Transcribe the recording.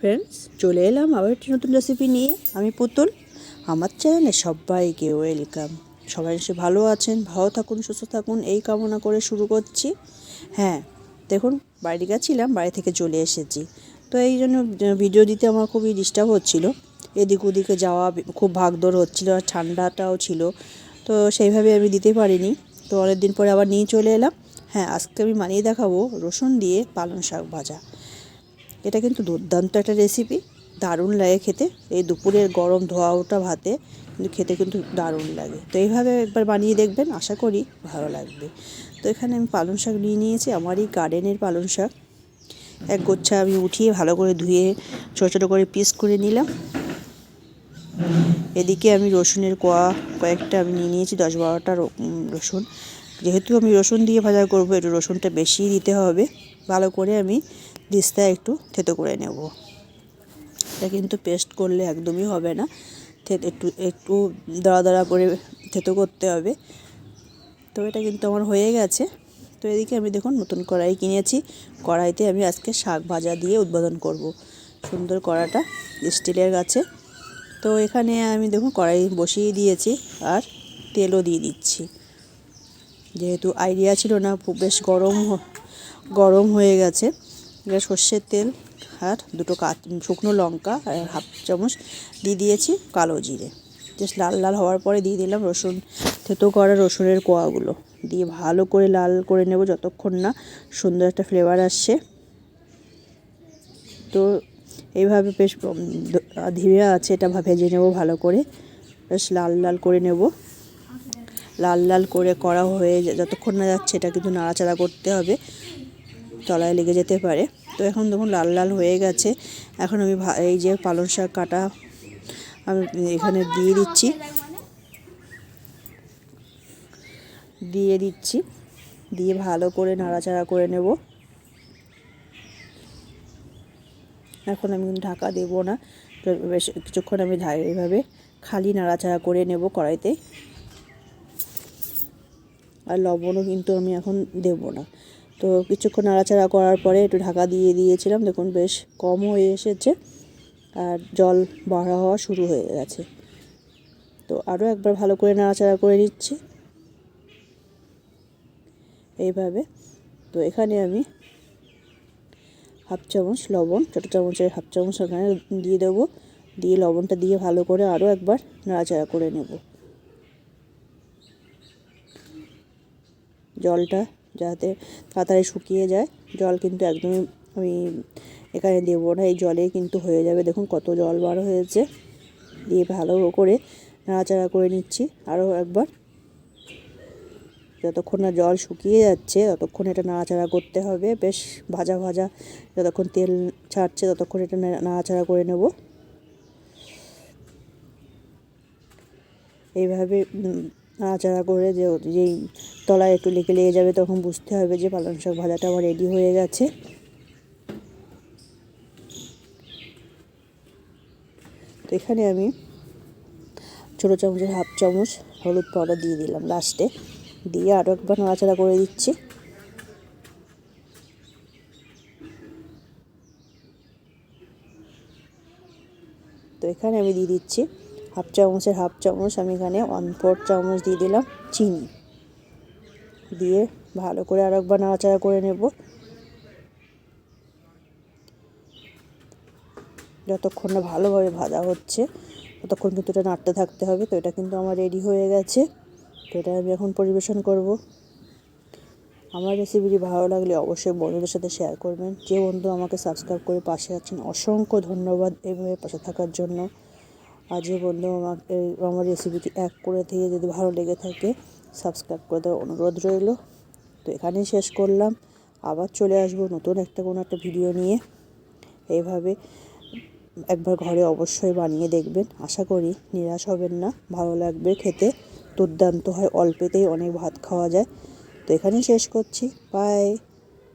Friends চলে এলাম আবার একটি নতুন রেসিপি নিয়ে। আমি পুতুল। আমার চ্যানেলে সবাইকে ওয়েলকাম সবাই এসে ভালো আছেন, ভালো থাকুন, সুস্থ থাকুন, এই কামনা করে শুরু করছি। হ্যাঁ দেখুন, বাড়ি গেছিলাম, বাড়ি থেকে চলে এসেছি। তো এই জন্য ভিডিও দিতে আমার খুবই ডিস্টার্ব হচ্ছিল। এদিক ওদিকে যাওয়া খুব ভাগদৌড় হচ্ছিল আর ঠান্ডাটাও ছিল। তো সেইভাবে আমি দিতে পারিনি। তো অনেক দিন পরে আবার নিয়ে চলে এলাম। হ্যাঁ আজকে আমি মানিয়ে দেখাবো রসুন দিয়ে পালং শাক ভাজা। এটা কিন্তু দুর্দান্ত একটা রেসিপি দারুণ লাগে খেতে। এই দুপুরের গরম ধোয়া ওটা ভাতে কিন্তু খেতে কিন্তু দারুণ লাগে। তো এইভাবে একবার বানিয়ে দেখবেন, আশা করি ভালো লাগবে। তো এখানে আমি পালং শাক নিয়ে নিয়েছি, আমারই গার্ডেনের পালং শাক। এক গোচ্ছা আমি উঠিয়ে ভালো করে ধুয়ে ছোটো ছোটো করে পিস করে নিলাম। এদিকে আমি রসুনের কোয়া, কয়েকটা আমি নিয়ে নিয়েছি, দশ বারোটা রসুন। যেহেতু আমি রসুন দিয়ে ভাজা করব, একটু রসুনটা বেশি দিতে হবে। ভালো করে আমি দিস্তায় একটু থেতো করে নেব। এটা কিন্তু পেস্ট করলে একদমই হবে না। একটু একটু দড়া দাঁড়া করে থেতো করতে হবে। তো এটা কিন্তু আমার হয়ে গেছে। তো এদিকে আমি দেখুন নতুন কড়াই কিনেছি। কড়াইতে আমি আজকে শাক ভাজা দিয়ে উদ্বোধন করব। সুন্দর কড়াটা স্টিলের গাছে। তো এখানে আমি দেখুন কড়াই বসিয়ে দিয়েছি আর তেলও দিয়ে দিচ্ছি। যেহেতু আইডিয়া ছিল না বেশ গরম গরম হয়ে গেছে। এটা সর্ষের তেল আর দুটো কাঁচ শুকনো লঙ্কা আর হাফ চামচ দিয়ে দিয়েছি কালো জিরে। জাস্ট লাল লাল হওয়ার পরে দিয়ে দিলাম রসুন, থেতো করা রসুনের কোয়াগুলো। দিয়ে ভালো করে লাল করে নেব যতক্ষণ না সুন্দর একটা ফ্লেভার আসছে। তো এইভাবে বেশ ধীরে আছে এটা ভেজে নেব ভালো করে। বেশ লাল লাল করে নেব। লাল লাল করে করা হয়ে যতক্ষণ না যাচ্ছে এটা কিন্তু নাড়াচাড়া করতে হবে। তলায় লেগে যেতে পারে। তো এখন দেখুন লাল লাল হয়ে গেছে। এখন আমি এই যে পালং শাক কাটা আমি এখানে দিয়ে দিচ্ছি। দিয়ে দিচ্ছি। দিয়ে ভালো করে নাড়াচাড়া করে নেব। এখন আমি ঢাকা দেব না। বেশ কিছুক্ষণ আমি এইভাবে খালি নাড়াচাড়া করে নেব কড়াইতে। আর লবণও কিন্তু আমি এখন দেব না। তো কিছুক্ষণ নাড়াচাড়া করার পরে একটু ঢাকা দিয়ে দিয়েছিলাম। দেখুন বেশ কম হয়ে এসেছে আর জল বাড়া হওয়া শুরু হয়ে গেছে। তো আরও একবার ভালো করে নাড়াচাড়া করে নিচ্ছি। এইভাবে। তো এখানে আমি হাফ চামচ লবণ, ছোটো চামচের হাফ চামচ এখানে দিয়ে দেবো। দিয়ে লবণটা দিয়ে ভালো করে আরও একবার নাড়াচাড়া করে নেব। জলটা যাতে তাড়াতাড়ি শুকিয়ে যায়। জল কিন্তু একদমই আমি এখানে দেবো না, এই জলে কিন্তু হয়ে যাবে। দেখুন কত জল বার হয়েছে। দিয়ে ভালো করে নাড়াচাড়া করে নিচ্ছি আরও একবার। যতক্ষণ না জল শুকিয়ে যাচ্ছে, ততক্ষণ এটা নাড়াচাড়া করতে হবে। বেশ ভাজা ভাজা যতক্ষণ তেল ছাড়ছে, ততক্ষণ এটা নাড়াচাড়া করে নেব। এইভাবে নাড়াচাড়া করে যে যেই তলায় একটু লেগে লেগে যাবে তখন বুঝতে হবে যে পালং শাক ভাজাটা আমার রেডি হয়ে গেছে। তো এখানে আমি ছোটো চামচের হাফ চামচ হলুদ পাউডার দিয়ে দিলাম লাস্টে দিয়ে আরও একবার নাড়াচাড়া করে দিচ্ছি। তো এখানে আমি দিয়ে দিচ্ছি হাফ চামচের হাফ চামচ আমি এখানে ওয়ান ফোর চামচ দিয়ে দিলাম চিনি। দিয়ে ভালো করে আর একবার নাড়াচাড়া করে নেব। যতক্ষণ না ভালোভাবে ভাজা হচ্ছে, ততক্ষণ কিন্তু এটা নাড়তে থাকতে হবে। তো এটা কিন্তু আমার রেডি হয়ে গেছে। তো এটা আমি এখন পরিবেশন করব। আমার রেসিপিটি ভালো লাগলে অবশ্যই বন্ধুদের সাথে শেয়ার করবেন। যে বন্ধু আমাকে সাবস্ক্রাইব করে পাশে আছেন, অসংখ্য ধন্যবাদ এভাবে পাশে থাকার জন্য। যে বন্ধু আমাকে আমার রেসিপিটি এক করে থেকে যদি ভালো লেগে থাকে সাবস্ক্রাইব করে দেওয়ার অনুরোধ রইল। তো এখানেই শেষ করলাম। আবার চলে আসব নতুন একটা কোনো একটা ভিডিও নিয়ে। এইভাবে একবার ঘরে অবশ্যই বানিয়ে দেখবেন। আশা করি নিরাশ হবেন না, ভালো লাগবে খেতে। দুর্দান্ত হয়, অল্পেতেই অনেক ভাত খাওয়া যায়। তো এখানেই শেষ করছি। বাই